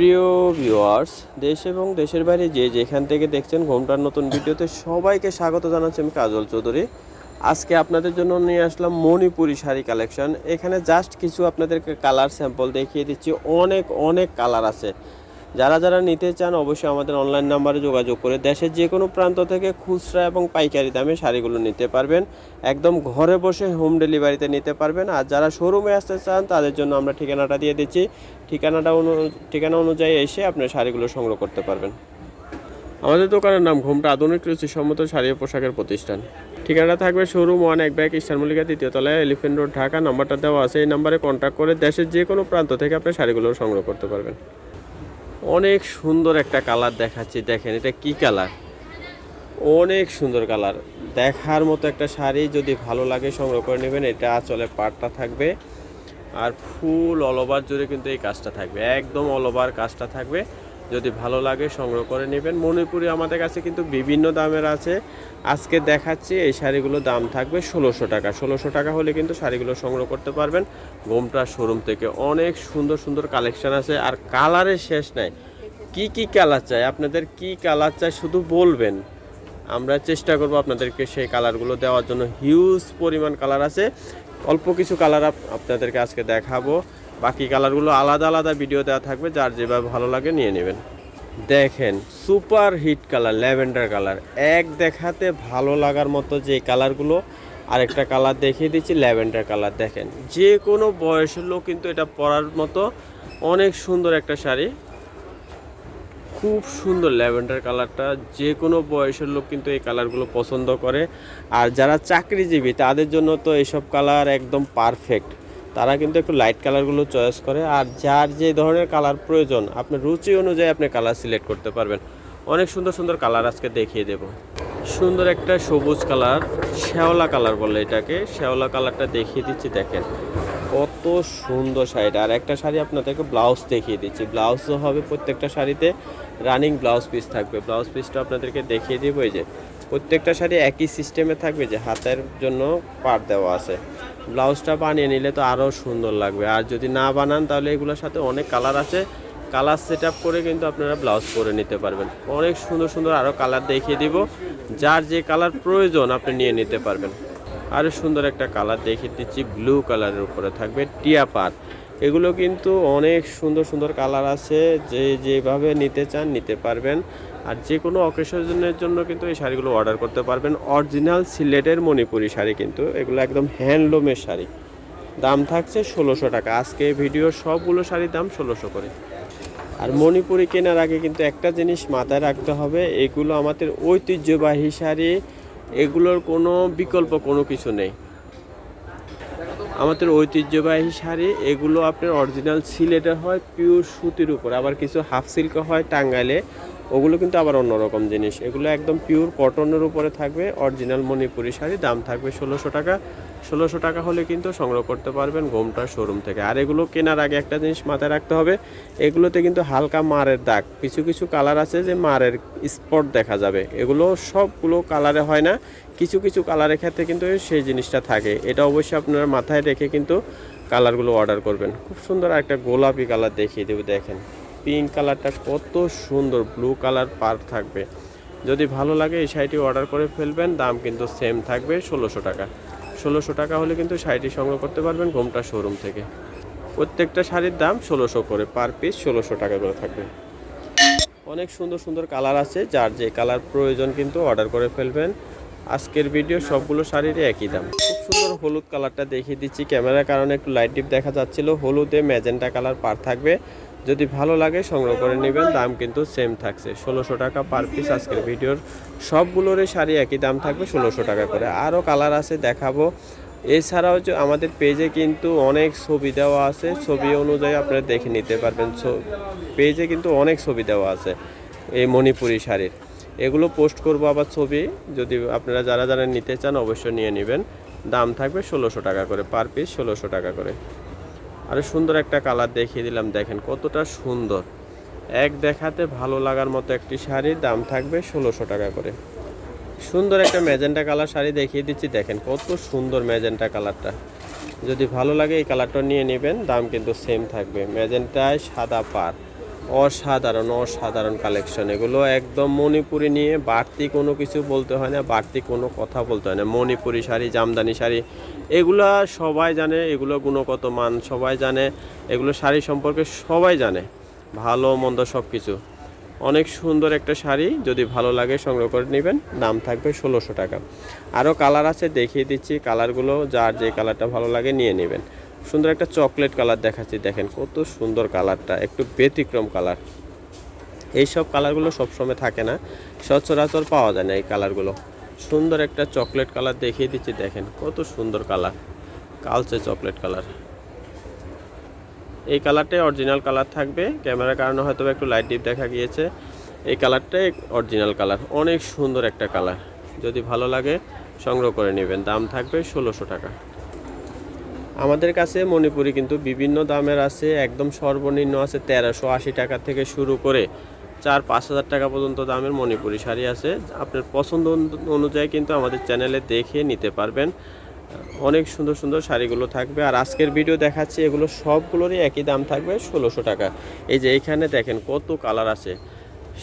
প্রিয় ভিউয়ার্স দেশ এবং দেশের বাইরে যে যেখান থেকে দেখছেন ঘোমটার নতুন ভিডিওতে সবাইকে স্বাগত জানাচ্ছি আমি কাজল চৌধুরী। আজকে আপনাদের জন্য নিয়ে আসলাম মণিপুরি শাড়ি কালেকশন এখানে জাস্ট কিছু আপনাদেরকে কালার স্যাম্পল দেখিয়ে দিচ্ছি। অনেক অনেক কালার আছে। যারা যারা নিতে চান অবশ্যই আমাদের অনলাইন নাম্বারে যোগাযোগ করে দেশের যে কোনো প্রান্ত থেকে খুচরা এবং পাইকারি দামে শাড়িগুলো নিতে পারবেন। একদম ঘরে বসে হোম ডেলিভারিতে নিতে পারবেন। আর যারা শোরুমে আসতে চান, তাদের জন্য আমরা ঠিকানাটা দিয়ে দিচ্ছি। ঠিকানাটা অনু, ঠিকানা অনুযায়ী এসে আপনার শাড়িগুলো সংগ্রহ করতে পারবেন। আমাদের দোকানের নাম ঘোমটা আধুনিক রুচিসম্মত শাড়ি পোশাকের প্রতিষ্ঠান। ঠিকানা থাকবে শোরুম ওয়ান এক ব্যাগ ইস্টার মল্লিকা দ্বিতীয় তলায় এলিফেন্ট রোড ঢাকা। নাম্বারটা দেওয়া আছে। এই নাম্বারে কন্ট্যাক্ট করে দেশের যে কোনো প্রান্ত থেকে আপনি শাড়িগুলো সংগ্রহ করতে পারবেন। অনেক সুন্দর একটা কালার দেখাচ্ছি, দেখেন এটা কি কালার? অনেক সুন্দর কালার। দেখার মতো একটা শাড়ি যদি ভালো লাগে সংগ্রহ করে নেবেন, এটা আচলে পাটটা থাকবে। আর ফুল অল জুড়ে কিন্তু এই কাজটা থাকবে, একদম অল ওভার কাজটা থাকবে। যদি ভালো লাগে, সংগ্রহ করে নেবেন। মণিপুরি আমাদের কাছে কিন্তু বিভিন্ন দামের আছে। আজকে দেখাচ্ছি, এই শাড়িগুলো দাম থাকবে ষোলোশো টাকা। ষোলোশো টাকা হলে কিন্তু শাড়িগুলো সংগ্রহ করতে পারবেন। গোমটা শোরুম থেকে অনেক সুন্দর সুন্দর কালেকশান আছে। আর কালারের শেষ নাই। কি কি কালার চাই? আপনাদের কি কালার চাই শুধু বলবেন। আমরা চেষ্টা করব আপনাদেরকে সেই কালারগুলো দেওয়ার জন্য। হিউজ পরিমাণ কালার আছে। অল্প কিছু কালার আপনাদেরকে আজকে দেখাবো। বাকি কালারগুলো আলাদা আলাদা ভিডিও দেওয়া থাকবে, যার যেভাবে ভালো লাগে নিয়ে নেবেন। দেখেন super hit colour lavender colour এক দেখাতে ভালো লাগার মতো যে কালারগুলো, আরেকটা কালার দেখিয়ে দিচ্ছি ল্যাভেন্ডার কালার দেখেন যে কোনো বয়সের লোক কিন্তু এটা পরার মতো অনেক সুন্দর একটা শাড়ি। খুব সুন্দর ল্যাভেন্ডার কালারটা যে কোনো বয়সের লোক কিন্তু এই কালারগুলো পছন্দ করে। আর যারা চাকরিজীবী, তাদের জন্য তো এইসব কালার একদম পারফেক্ট তারা কিন্তু একটু লাইট কালারগুলো চয়েস করে। আর যার যে ধরনের কালার প্রয়োজন, আপনার রুচি অনুযায়ী আপনি কালার সিলেক্ট করতে পারবেন। অনেক সুন্দর সুন্দর কালার আজকে দেখিয়ে দেব। সুন্দর একটা সবুজ কালার শ্যাওলা কালার বলে এটাকে। শ্যাওলা কালারটা দেখিয়ে দিচ্ছি, দেখেন। কত সুন্দর শাড়িটা আর একটা শাড়ি আপনাদেরকে ব্লাউজ দেখিয়ে দিচ্ছি। ব্লাউজও হবে প্রত্যেকটা শাড়িতে রানিং ব্লাউজ পিস থাকবে। ব্লাউজ পিসটা আপনাদেরকে দেখিয়ে দিব, এই যে। প্রত্যেকটা শাড়ি একই সিস্টেমে থাকবে যে হাতের জন্য পার দেওয়া আছে। ব্লাউজটা বানিয়ে নিলে তো আরও সুন্দর লাগবে। আর যদি না বানান, তাহলে এগুলোর সাথে অনেক কালার আছে। কালার সেট করে কিন্তু আপনারা ব্লাউজ করে নিতে পারবেন। অনেক সুন্দর সুন্দর আরও কালার দেখিয়ে দিব। যার যে কালার প্রয়োজন, আপনি নিয়ে নিতে পারবেন। আরও সুন্দর একটা কালার দেখিয়ে দিচ্ছি। ব্লু কালারের উপরে থাকবে টিয়া পার এগুলো কিন্তু অনেক সুন্দর সুন্দর কালার আছে। যে যেভাবে নিতে চান, নিতে পারবেন। আর যে কোনো অকেশনের জন্য কিন্তু এই শাড়িগুলো অর্ডার করতে পারবেন। অরিজিনাল সিলেটের মণিপুরি শাড়ি কিন্তু, এগুলো একদম হ্যান্ডলুমের শাড়ি। দাম থাকছে ষোলোশো টাকা। আজকে ভিডিওর সবগুলো শাড়ির দাম ষোলোশো করে। আর মণিপুরি কেনার আগে কিন্তু একটা জিনিস মাথায় রাখতে হবে, এগুলো আমাদের ঐতিহ্যবাহী শাড়ি, এগুলোর কোনো বিকল্প কোনো কিছু নেই। আমাদের ঐতিহ্যবাহী শাড়ি, এগুলো আপনার অরিজিনাল সিলেটের হয় পিওর সুতির উপর। আবার কিছু হাফ সিল্ক হয় টাঙ্গাইলে। ওগুলো কিন্তু আবার অন্যরকম জিনিস। এগুলো একদম পিওর কটনের উপরে থাকবে অরিজিনাল মণিপুরি শাড়ি, দাম থাকবে ষোলোশো টাকা। ষোলোশো টাকা হলে কিন্তু সংগ্রহ করতে পারবেন গোমটার শোরুম থেকে। আর এগুলো কেনার আগে একটা জিনিস মাথায় রাখতে হবে, এগুলোতে কিন্তু হালকা মারের দাগ। কিছু কিছু কালার আছে যে মারের স্পট দেখা যাবে। এগুলো সবগুলো কালারে হয় না। কিছু কিছু কালারের ক্ষেত্রে কিন্তু সেই জিনিসটা থাকে। এটা অবশ্যই আপনারা মাথায় রেখে কিন্তু কালারগুলো অর্ডার করবেন। খুব সুন্দর একটা গোলাপি কালার দেখিয়ে দেবো, দেখেন। পিঙ্ক কালারটা কত সুন্দর ব্লু কালার পার থাকবে। যদি ভালো লাগে এই শাড়িটি অর্ডার করে ফেলবেন, দাম কিন্তু সেম থাকবে ষোলোশো টাকা। ষোলোশো টাকা হলে কিন্তু শাড়িটি সংগ্রহ করতে পারবেন ঘোমটা শোরুম থেকে। প্রত্যেকটা শাড়ির দাম ষোলোশো করে, পার পিস ষোলোশো টাকা করে থাকবে। অনেক সুন্দর সুন্দর কালার আছে, যার যে কালার প্রয়োজন কিন্তু অর্ডার করে ফেলবেন। আজকের ভিডিও সবগুলো শাড়িরই একই দাম। খুব সুন্দর হলুদ কালারটা দেখিয়ে দিচ্ছি ক্যামেরার কারণে, একটু লাইট ডিপ দেখা যাচ্ছিল। হলুদে ম্যাজেন্টা কালার পার থাকবে। যদি ভালো লাগে সংগ্রহ করে নেবেন, দাম কিন্তু সেম থাকছে। ষোলোশো টাকা পার পিস আজকের ভিডিওর সবগুলোরই শাড়ি একই দাম থাকবে ষোলোশো টাকা করে। আরও কালার আছে, দেখাবো। এছাড়াও যে আমাদের পেজে কিন্তু অনেক ছবি দেওয়া আছে। ছবি অনুযায়ী আপনারা দেখে নিতে পারবেন। পেজে কিন্তু অনেক ছবি দেওয়া আছে এই মণিপুরি শাড়ির। এগুলো পোস্ট করব আবার ছবি। যদি আপনারা যারা যারা নিতে চান, অবশ্যই নিয়ে নেবেন। দাম থাকবে ষোলোশো টাকা করে পার পিস ষোলোশো টাকা করে। আরও সুন্দর একটা কালার দেখিয়ে দিলাম, দেখেন কতটা সুন্দর। এক দেখাতে ভালো লাগার মতো একটি শাড়ির দাম থাকবে ষোলোশো টাকা করে। সুন্দর একটা ম্যাজেন্টা কালার শাড়ি দেখিয়ে দিচ্ছি, দেখেন কত সুন্দর ম্যাজেন্টা কালারটা। যদি ভালো লাগে এই কালারটা নিয়ে নেবেন, দাম কিন্তু সেম থাকবে। ম্যাজেন্টায় সাদা পার অসাধারণ অসাধারণ কালেকশন এগুলো একদম মণিপুরি নিয়ে বাড়তি কোনো কিছু বলতে হয় না, বাড়তি কোনো কথা বলতে হয় না। মণিপুরি শাড়ি, জামদানি শাড়ি, এগুলো সবাই জানে, এগুলো গুণগত মান সবাই জানে, এগুলো শাড়ি সম্পর্কে সবাই জানে, ভালো, মন্দ সব কিছু অনেক সুন্দর একটা শাড়ি, যদি ভালো লাগে সংগ্রহ করে নেবেন, দাম থাকবে ষোলোশো টাকা। আরও কালার আছে, দেখিয়ে দিচ্ছি কালারগুলো যার যে কালারটা ভালো লাগে নিয়ে নেবেন। সুন্দর একটা চকলেট কালার দেখাচ্ছি, দেখেন কত সুন্দর কালারটা, একটু ব্যতিক্রম কালার। এইসব কালারগুলো সবসময় থাকে না, সচরাচর পাওয়া যায় না এই কালারগুলো। সুন্দর একটা চকলেট কালার দেখিয়ে দিচ্ছি, দেখেন কত সুন্দর কালার, কালচে চকলেট কালার। এই কালারটাই অরিজিনাল কালার থাকবে, ক্যামেরার কারণে হয়তো একটু লাইট ডিপ দেখা গিয়েছে। এই কালারটাই অরিজিনাল কালার, অনেক সুন্দর একটা কালার। যদি ভালো লাগে সংগ্রহ করে নেবেন, দাম থাকবে ষোলোশো টাকা। আমাদের কাছে মণিপুরি কিন্তু বিভিন্ন দামের আছে, একদম সর্বনিম্ন আছে তেরোশো আশি টাকা থেকে শুরু করে চার পাঁচ হাজার টাকা পর্যন্ত দামের মণিপুরি শাড়ি আছে। আপনার পছন্দ অনুযায়ী কিন্তু আমাদের চ্যানেলে দেখে নিতে পারবেন। অনেক সুন্দর সুন্দর শাড়িগুলো থাকবে। আর আজকের ভিডিও দেখাচ্ছি, এগুলো সবগুলোরই একই দাম থাকবে ষোলোশো টাকা। এই যে এইখানে দেখেন কত কালার আছে।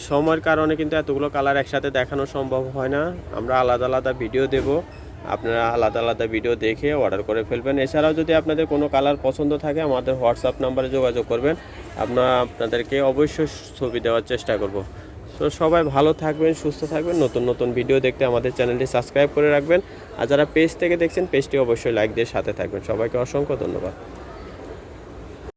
সময়ের কারণে কিন্তু এতগুলো কালার একসাথে দেখানো সম্ভব হয় না। আমরা আলাদা আলাদা ভিডিও দেব। আপনারা আলাদা আলাদা ভিডিও দেখে অর্ডার করে ফেলবেন। এছাড়াও যদি আপনাদের কোনো কালার পছন্দ থাকে, আমাদের হোয়াটসঅ্যাপ নাম্বারে যোগাযোগ করবেন। আপনারা আপনাদেরকে অবশ্যই ছবি দেওয়ার চেষ্টা করব। তো সবাই ভালো থাকবেন, সুস্থ থাকবেন। নতুন নতুন ভিডিও দেখতে আমাদের চ্যানেলটি সাবস্ক্রাইব করে রাখবেন। আর যারা পেজ থেকে দেখছেন পেজটি অবশ্যই লাইক দিয়ে সাথে থাকবেন। সবাইকে অসংখ্য ধন্যবাদ।